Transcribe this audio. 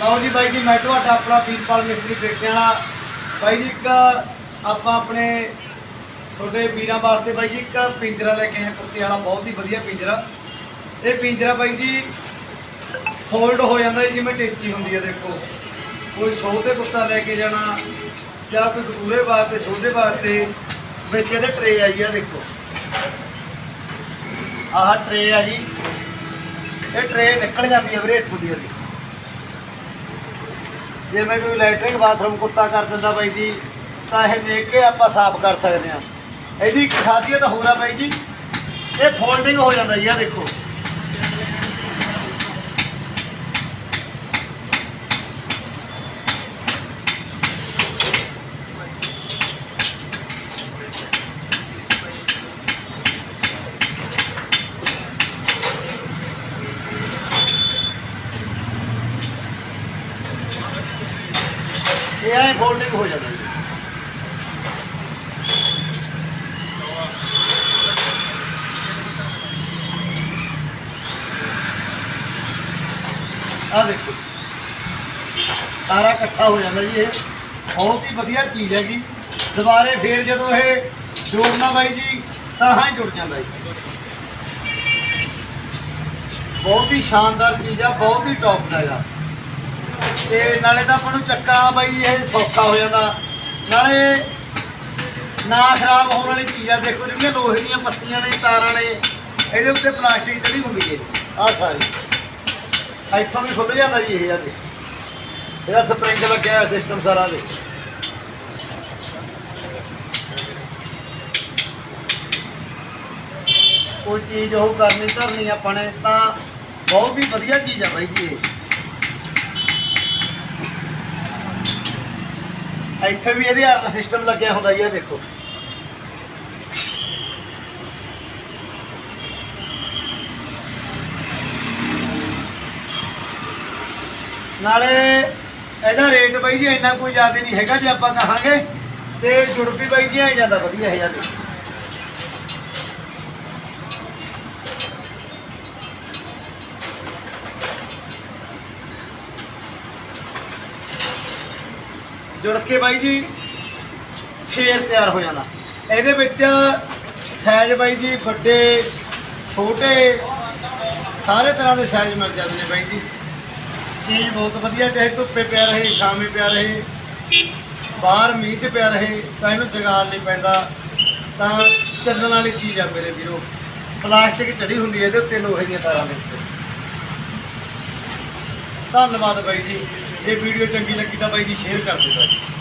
ਲਓ ਜੀ ਬਾਈ ਜੀ, ਮੈਂ ਤੁਹਾਡਾ ਆਪਣਾ ਵੀਰਪਾਲ ਮਿਸਤਰੀ ਪੇਟਿਆਂ ਵਾਲਾ। ਬਾਈ ਜੀ, ਇੱਕ ਆਪਾਂ ਆਪਣੇ ਤੁਹਾਡੇ ਵੀਰਾਂ ਵਾਸਤੇ ਬਾਈ ਜੀ, ਇੱਕ ਪਿੰਜਰਾ ਲੈ ਕੇ ਆਏ ਕੁੱਤੇ ਵਾਲਾ, ਬਹੁਤ ਹੀ ਵਧੀਆ ਪਿੰਜਰਾ। ਇਹ ਪਿੰਜਰਾ ਬਾਈ ਜੀ ਫੋਲਡ ਹੋ ਜਾਂਦਾ ਜੀ, ਜਿਵੇਂ ਟੇਚੀ ਹੁੰਦੀ ਹੈ ਦੇਖੋ। ਕੋਈ ਸੋਹ ਤੇ ਕੁੱਤਾ ਲੈ ਕੇ ਜਾਣਾ, ਜਾਂ ਕੋਈ ਕਤੂਰੇ ਵਾਸਤੇ ਛੋਟੇ ਵਾਸਤੇ ਵਿੱਚ ਇਹਦੇ ਟਰੇ ਆਈ ਆ, ਦੇਖੋ। ਆਹ ਟਰੇ ਆ ਜੀ। ਇਹ ਟਰੇ ਨਿਕਲ ਜਾਂਦੀ ਹੈ ਵੀਰੇ ਇੱਥੋਂ ਦੀ ਇਹਦੀ। ਜੇ ਮੈਂ ਕੋਈ ਲੈਟਰਿੰਗ ਬਾਥਰੂਮ ਕੁੱਤਾ ਕਰ ਦਿੰਦਾ ਬਾਈ ਜੀ, ਤਾਂ ਇਹ ਨੇਕ ਕੇ ਆਪਾਂ ਸਾਫ਼ ਕਰ ਸਕਦੇ ਹਾਂ। ਇਹਦੀ ਇੱਕ ਖਾਸੀਅਤ ਹੋਰ ਆ ਬਾਈ ਜੀ, ਇਹ ਫੋਲਡਿੰਗ ਹੋ ਜਾਂਦਾ ਜੀ ਆ ਦੇਖੋ। ਐ ਫੋਲਡਿੰਗ ਹੋ ਜਾਂਦਾ ਜੀ। ਆ ਦੇਖੋ, ਸਾਰਾ ਇਕੱਠਾ ਹੋ ਜਾਂਦਾ ਜੀ ਇਹ। ਬਹੁਤ ਹੀ ਵਧੀਆ ਚੀਜ਼ ਹੈਗੀ ਦੁਬਾਰੇ ਫੇਰ ਜਦੋਂ ਇਹ ਜੋੜਨਾ ਬਾਈ ਜੀ, ਤਾਂ ਹਾਂ ਹੀ ਜੁੜ ਜਾਂਦਾ ਜੀ। ਬਹੁਤ ਹੀ ਸ਼ਾਨਦਾਰ ਚੀਜ਼ ਆ, ਬਹੁਤ ਹੀ ਟੌਪ ਦਾ ਹੈਗਾ ਤੇ ਨਾਲੇ ਤਾਂ ਆਪਾਂ ਨੂੰ ਚੱਕਾ ਬਾਈ ਇਹ ਸੌਖਾ ਹੋ ਜਾਂਦਾ। ਨਾਲੇ ਨਾ ਖਰਾਬ ਹੋਣ ਵਾਲੀ ਚੀਜ਼ਾਂ ਦੇਖੋ ਜਿਹੜੀਆਂ ਲੋਹੇ ਦੀਆਂ ਪੱਤੀਆਂ ਨੇ, ਤਾਰਾਂ ਨੇ, ਇਹਦੇ ਉੱਤੇ ਪਲਾਸਟਿਕ ਚੜੀ ਹੁੰਦੀ ਹੈ ਆਹ ਸਾਰੀ। ਇੱਥੋਂ ਵੀ ਖੁੱਲ ਜਾਂਦਾ ਜੀ ਇਹ ਆ ਦੇ ਇਹਦਾ ਸਪਰਿੰਗ ਲੱਗਿਆ ਹੋਇਆ ਸਿਸਟਮ ਸਾਰਾ ਦੇ ਕੋਈ ਚੀਜ਼ ਉਹ ਕਰਨੀ ਧਰਨੀ ਆਪਾਂ ਨੇ, ਤਾਂ ਬਹੁਤ ਹੀ ਵਧੀਆ ਚੀਜ਼ ਆ ਬਾਈ ਜੀ ਇਹ। ਇੱਥੇ ਵੀ ਇਹਦੇ ਹਾਰ ਸਿਸਟਮ ਲੱਗਿਆ ਹੁੰਦਾ ਜੀ ਇਹ ਦੇਖੋ। ਨਾਲੇ ਇਹਦਾ ਰੇਟ ਬਾਈ ਜੀ ਇੰਨਾ ਕੋਈ ਜ਼ਿਆਦਾ ਨਹੀਂ ਹੈਗਾ, ਜੇ ਆਪਾਂ ਕਹਾਂਗੇ, ਤੇ ਜੁੜ ਵੀ ਬਾਈ ਜੀ ਆ ਜਾਂਦਾ, ਵਧੀਆ ਹੈ ਜਾਂਦੇ ਜੁੜ ਕੇ ਬਾਈ ਜੀ, ਫੇਰ ਤਿਆਰ ਹੋ ਜਾਣਾ। ਇਹਦੇ ਵਿੱਚ ਸਾਈਜ਼ ਬਾਈ ਜੀ ਵੱਡੇ, ਛੋਟੇ, ਸਾਰੇ ਤਰ੍ਹਾਂ ਦੇ ਸਾਈਜ਼ ਮਿਲ ਜਾਂਦੇ ਨੇ ਬਾਈ ਜੀ। ਚੀਜ਼ ਬਹੁਤ ਵਧੀਆ, ਚਾਹੇ ਧੁੱਪੇ ਪਿਆ ਰਹੇ, ਸ਼ਾਮੇ ਪਿਆ ਰਹੇ, ਬਾਹਰ ਮੀਂਹ 'ਚ ਪਿਆ ਰਹੇ, ਤਾਂ ਇਹਨੂੰ ਜਗਾੜ ਨਹੀਂ ਪੈਂਦਾ। ਤਾਂ ਚੱਲਣ ਵਾਲੀ ਚੀਜ਼ ਆ ਮੇਰੇ ਵੀਰੋ। ਪਲਾਸਟਿਕ ਚੜੀ ਹੁੰਦੀ ਹੈ ਇਹਦੇ ਉੱਤੇ ਲੋਹੇ ਦੀਆਂ ਤਾਰਾਂ ਦੇ ਉੱਤੇ। ਧੰਨਵਾਦ ਬਾਈ ਜੀ। ਇਹ ਵੀਡੀਓ ਚੰਗੀ ਲੱਗੀ ਤਾਂ ਬਾਈ ਜੀ ਸ਼ੇਅਰ ਕਰ ਦਿਓ ਬਾਈ